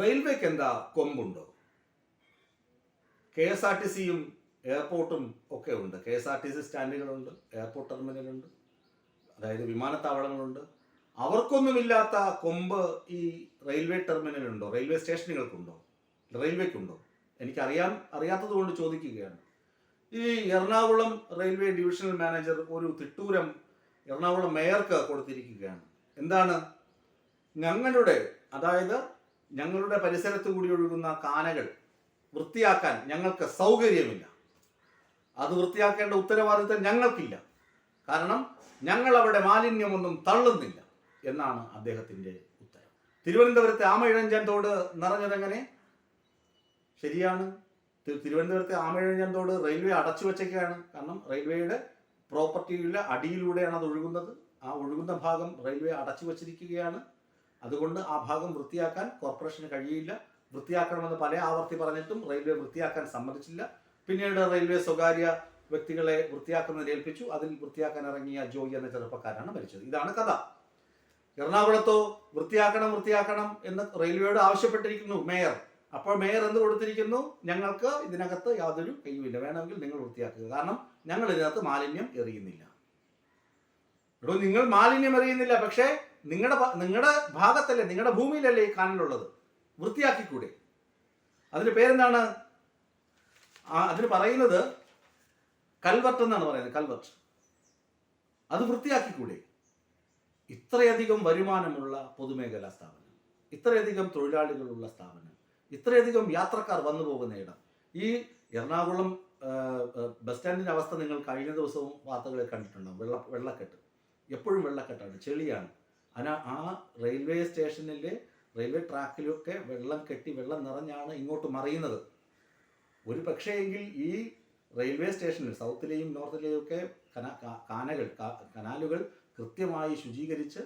റെയിൽവേക്ക് എന്താ കൊമ്പുണ്ടോ? K S R T സിയും എയർപോർട്ടും ഒക്കെ ഉണ്ട്. K S R T C സ്റ്റാൻഡുകളുണ്ട് airport ടെർമിനലുണ്ട് അതായത് വിമാനത്താവളങ്ങളുണ്ട്. അവർക്കൊന്നുമില്ലാത്ത കൊമ്പ് ഈ റെയിൽവേ ടെർമിനലുണ്ടോ? റെയിൽവേ സ്റ്റേഷനുകൾക്കുണ്ടോ? റെയിൽവേക്കുണ്ടോ? എനിക്കറിയാൻ അറിയാത്തത് കൊണ്ട് ചോദിക്കുകയാണ്. ഈ എറണാകുളം റെയിൽവേ ഡിവിഷണൽ മാനേജർ ഒരു തിട്ടൂരം എറണാകുളം മേയർക്ക് കൊടുത്തിരിക്കുകയാണ്. എന്താണ്? ഞങ്ങളുടെ അതായത് ഞങ്ങളുടെ പരിസരത്ത് കൂടി ഒഴുകുന്ന കാനകൾ വൃത്തിയാക്കാൻ ഞങ്ങൾക്ക് സൗകര്യമില്ല. അത് വൃത്തിയാക്കേണ്ട ഉത്തരവാദിത്തം ഞങ്ങൾക്കില്ല. കാരണം ഞങ്ങൾ അവിടെ മാലിന്യമൊന്നും തള്ളുന്നില്ല എന്നാണ് അദ്ദേഹത്തിന്റെ ഉത്തരം. തിരുവനന്തപുരത്തെ ആമയിഴഞ്ചൻ തോട് നിറഞ്ഞതെങ്ങനെ? ശരിയാണ്. തിരുവനന്തപുരത്തെ ആമയിഴഞ്ചൻ തോട് റെയിൽവേ അടച്ചു വെച്ചേക്കാണ്. കാരണം റെയിൽവേയുടെ പ്രോപ്പർട്ടിയുടെ അടിയിലൂടെയാണ് അത് ഒഴുകുന്നത്. ആ ഒഴുകുന്ന ഭാഗം റെയിൽവേ അടച്ചു വച്ചിരിക്കുകയാണ്. അതുകൊണ്ട് ആ ഭാഗം വൃത്തിയാക്കാൻ കോർപ്പറേഷന് കഴിയില്ല. വൃത്തിയാക്കണമെന്ന് പല ആവർത്തി പറഞ്ഞിട്ടും റെയിൽവേ വൃത്തിയാക്കാൻ സമ്മതിച്ചില്ല. പിന്നീട് റെയിൽവേ സ്വകാര്യ വ്യക്തികളെ വൃത്തിയാക്കുന്നതിൽ ഏൽപ്പിച്ചു. അതിൽ വൃത്തിയാക്കാൻ ഇറങ്ങിയ ജോയി എന്ന ചെറുപ്പക്കാരാണ് മരിച്ചത്. ഇതാണ് കഥ. എറണാകുളത്തോ വൃത്തിയാക്കണം വൃത്തിയാക്കണം എന്ന് റെയിൽവേയോട് ആവശ്യപ്പെട്ടിരിക്കുന്നു മേയർ. അപ്പോൾ മേയർ എന്ത് കൊടുത്തിരിക്കുന്നു? ഞങ്ങൾക്ക് ഇതിനകത്ത് യാതൊരു കഴിവില്ല വേണമെങ്കിൽ നിങ്ങൾ വൃത്തിയാക്കുക. കാരണം ഞങ്ങൾ ഇതിനകത്ത് മാലിന്യം എറിയുന്നില്ല. എടോ നിങ്ങൾ മാലിന്യം എറിയുന്നില്ല. പക്ഷേ നിങ്ങളുടെ നിങ്ങളുടെ ഭാഗത്തല്ലേ നിങ്ങളുടെ ഭൂമിയിലല്ലേ ഈ കാനലുള്ളത്? വൃത്തിയാക്കിക്കൂടെ? അതിന് പേരെന്താണ്? അതിന് പറയുന്നത് കൽവർട്ട് എന്നാണ് പറയുന്നത് കൽവർട്ട്. അത് വൃത്തിയാക്കിക്കൂടെ? ഇത്രയധികം വരുമാനമുള്ള പൊതുമേഖലാ സ്ഥാപനം ഇത്രയധികം തൊഴിലാളികളുള്ള സ്ഥാപനം ഇത്രയധികം യാത്രക്കാർ വന്നു പോകുന്ന ഇടം. ഈ എറണാകുളം ബസ് സ്റ്റാൻഡിന്റെ അവസ്ഥ നിങ്ങൾ കഴിഞ്ഞ ദിവസവും വാർത്തകളിൽ കണ്ടിട്ടുണ്ടാവും. വെള്ള വെള്ളക്കെട്ട്. എപ്പോഴും വെള്ളക്കെട്ടാണ് ചെളിയാണ്. അന ആ റെയിൽവേ സ്റ്റേഷനിലെ റെയിൽവേ ട്രാക്കിലൊക്കെ വെള്ളം കെട്ടി വെള്ളം നിറഞ്ഞാണ് ഇങ്ങോട്ട് മറിയുന്നത്. ഒരു പക്ഷേ എങ്കിൽ ഈ റെയിൽവേ സ്റ്റേഷനിൽ സൗത്തിലെയും നോർത്തിലെയും ഒക്കെ കന കനാലുകൾ കൃത്യമായി ശുചീകരിച്ച്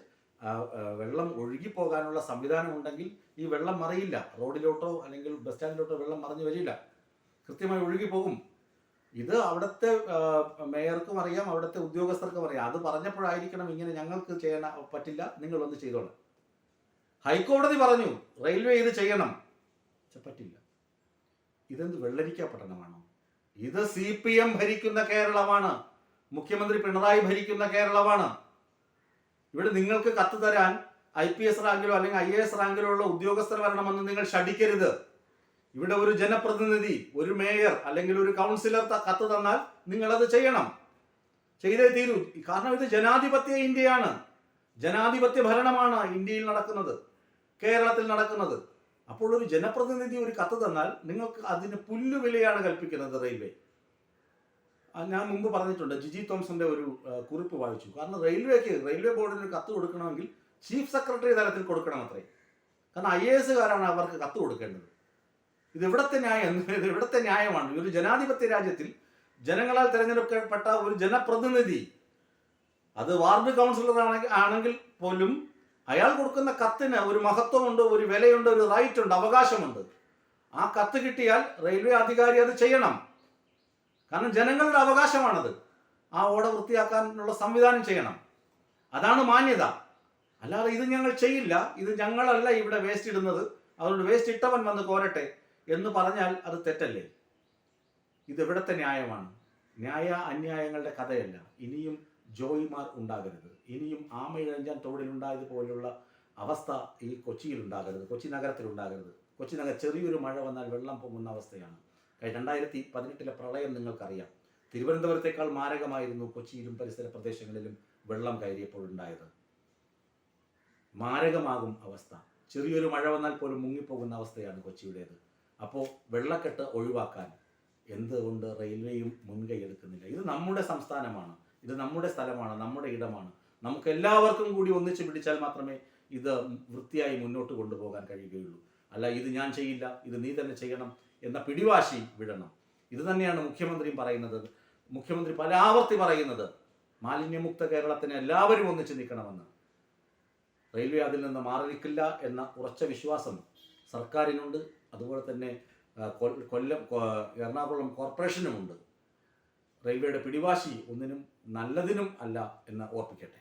വെള്ളം ഒഴുകിപ്പോകാനുള്ള സംവിധാനം ഉണ്ടെങ്കിൽ ഈ വെള്ളം മറിയില്ല. റോഡിലോട്ടോ അല്ലെങ്കിൽ ബസ് സ്റ്റാൻഡിലോട്ടോ വെള്ളം മറിഞ്ഞു വരില്ല. കൃത്യമായി ഒഴുകിപ്പോകും. ഇത് അവിടുത്തെ മേയർക്കും അറിയാം അവിടുത്തെ ഉദ്യോഗസ്ഥർക്കും അറിയാം. അത് പറഞ്ഞപ്പോഴായിരിക്കണം ഇങ്ങനെ ഞങ്ങൾക്ക് ചെയ്യണ പറ്റില്ല നിങ്ങൾ ഒന്ന് ചെയ്തോളാം ഹൈക്കോടതി പറഞ്ഞു റെയിൽവേ ഇത് ചെയ്യണം. പറ്റില്ല. ഇതെന്ത് വെള്ളരിക്ക പട്ടണമാണോ? ഇത് സി പി എം ഭരിക്കുന്ന കേരളമാണ്. മുഖ്യമന്ത്രി പിണറായി ഭരിക്കുന്ന കേരളമാണ്. ഇവിടെ നിങ്ങൾക്ക് കത്ത് തരാൻ ഐ പി എസ് റാങ്കിലോ അല്ലെങ്കിൽ ഐ എ എസ് റാങ്കിലോ ഉള്ള ഉദ്യോഗസ്ഥർ വരണമെന്ന് നിങ്ങൾ ശഠിക്കരുത്. ഇവിടെ ഒരു ജനപ്രതിനിധി ഒരു മേയർ അല്ലെങ്കിൽ ഒരു കൗൺസിലർ കത്ത് തന്നാൽ നിങ്ങൾ അത് ചെയ്യണം. ചെയ്തേ തീരൂ. കാരണം ഇത് ജനാധിപത്യ ഇന്ത്യയാണ്. ജനാധിപത്യ ഭരണമാണ് ഇന്ത്യയിൽ നടക്കുന്നത് കേരളത്തിൽ നടക്കുന്നത്. അപ്പോൾ ഒരു ജനപ്രതിനിധി ഒരു കത്ത് തന്നാൽ നിങ്ങൾക്ക് അതിന് പുല്ലുവിലയാണ് കൽപ്പിക്കുന്നത് റെയിൽവേ. ഞാൻ മുമ്പ് പറഞ്ഞിട്ടുണ്ട് ജിജി തോംസന്റെ ഒരു കുറിപ്പ് വായിച്ചു. കാരണം റെയിൽവേക്ക് റെയിൽവേ ബോർഡിന് കത്ത് കൊടുക്കണമെങ്കിൽ ചീഫ് സെക്രട്ടറി തലത്തിൽ കൊടുക്കണം അത്രേ. കാരണം ഐ എ എസുകാരാണ് അവർക്ക് കത്ത് കൊടുക്കേണ്ടത്. ഇത് ഇവിടുത്തെ ന്യായം ഇത് ഇവിടുത്തെ ന്യായമാണ്. ഒരു ജനാധിപത്യ രാജ്യത്തിൽ ജനങ്ങളാൽ തിരഞ്ഞെടുക്കപ്പെട്ട ഒരു ജനപ്രതിനിധി അത് വാർഡ് കൗൺസിലർ ആണെങ്കിൽ ആണെങ്കിൽ പോലും അയാൾ കൊടുക്കുന്ന കത്തിന് ഒരു മഹത്വമുണ്ട് ഒരു വിലയുണ്ട് ഒരു റൈറ്റ് ഉണ്ട് അവകാശമുണ്ട്. ആ കത്ത് കിട്ടിയാൽ റെയിൽവേ അധികാരി അത് ചെയ്യണം. കാരണം ജനങ്ങളുടെ അവകാശമാണത്. ആ ഓട വൃത്തിയാക്കാനുള്ള സംവിധാനം ചെയ്യണം. അതാണ് മാന്യത. അല്ലാതെ ഇത് ഞങ്ങൾ ചെയ്യില്ല. ഇത് ഞങ്ങളല്ല ഇവിടെ വേസ്റ്റ് ഇടുന്നത്. അവരുടെ വേസ്റ്റ് ഇട്ടവൻ വന്ന് കോരട്ടെ. എന്ന് പറഞ്ഞാൽ അത് തെറ്റല്ലേ? ഇത് ഇവിടുത്തെ ന്യായമാണ്. ന്യായ അന്യായങ്ങളുടെ കഥയല്ല. ഇനിയും ജോയിമാർ ഉണ്ടാകരുത്. ഇനിയും ആമയിഴഞ്ചാൻ തോടിലുണ്ടായതുപോലുള്ള അവസ്ഥ ഈ കൊച്ചിയിൽ ഉണ്ടാകരുത്. കൊച്ചി നഗരത്തിൽ ഉണ്ടാകരുത്. കൊച്ചി നഗരം ചെറിയൊരു മഴ വന്നാൽ വെള്ളം പൊങ്ങുന്ന അവസ്ഥയാണ്. രണ്ടായിരത്തി പതിനെട്ടിലെ പ്രളയം നിങ്ങൾക്കറിയാം. തിരുവനന്തപുരത്തേക്കാൾ മാരകമായിരുന്നു കൊച്ചിയിലും പരിസര പ്രദേശങ്ങളിലും വെള്ളം കയറിയപ്പോൾ ഉണ്ടായത്. മാരകമാകും അവസ്ഥ. ചെറിയൊരു മഴ വന്നാൽ പോലും മുങ്ങിപ്പോകുന്ന അവസ്ഥയാണ് കൊച്ചിയുടേത്. അപ്പോൾ വെള്ളക്കെട്ട് ഒഴിവാക്കാൻ എന്തുകൊണ്ട് റെയിൽവേയും മുൻകൈ എടുക്കുന്നില്ല? ഇത് നമ്മുടെ സംസ്ഥാനമാണ്. ഇത് നമ്മുടെ സ്ഥലമാണ് നമ്മുടെ ഇടമാണ്. നമുക്ക് എല്ലാവർക്കും കൂടി ഒന്നിച്ച് പിടിച്ചാൽ മാത്രമേ ഇത് വൃത്തിയായി മുന്നോട്ട് കൊണ്ടുപോകാൻ കഴിയുകയുള്ളൂ. അല്ല ഇത് ഞാൻ ചെയ്യില്ല ഇത് നീ തന്നെ ചെയ്യണം എന്ന പിടിവാശി വിടണം. ഇത് തന്നെയാണ് മുഖ്യമന്ത്രിയും പറയുന്നത്. മുഖ്യമന്ത്രി പല ആവർത്തി പറയുന്നത് മാലിന്യമുക്ത കേരളത്തിന് എല്ലാവരും ഒന്നിച്ച് നിൽക്കണമെന്ന്. റെയിൽവേ അതിൽ നിന്ന് മാറി നിൽക്കില്ല എന്ന ഉറച്ച വിശ്വാസം സർക്കാരിനുണ്ട് അതുപോലെ തന്നെ കൊല്ലം എറണാകുളം കോർപ്പറേഷനുമുണ്ട്. റെയിൽവേയുടെ പിടിവാശി ഒന്നിനും നല്ലതിനും അല്ല എന്ന് ഓർപ്പിക്കട്ടെ.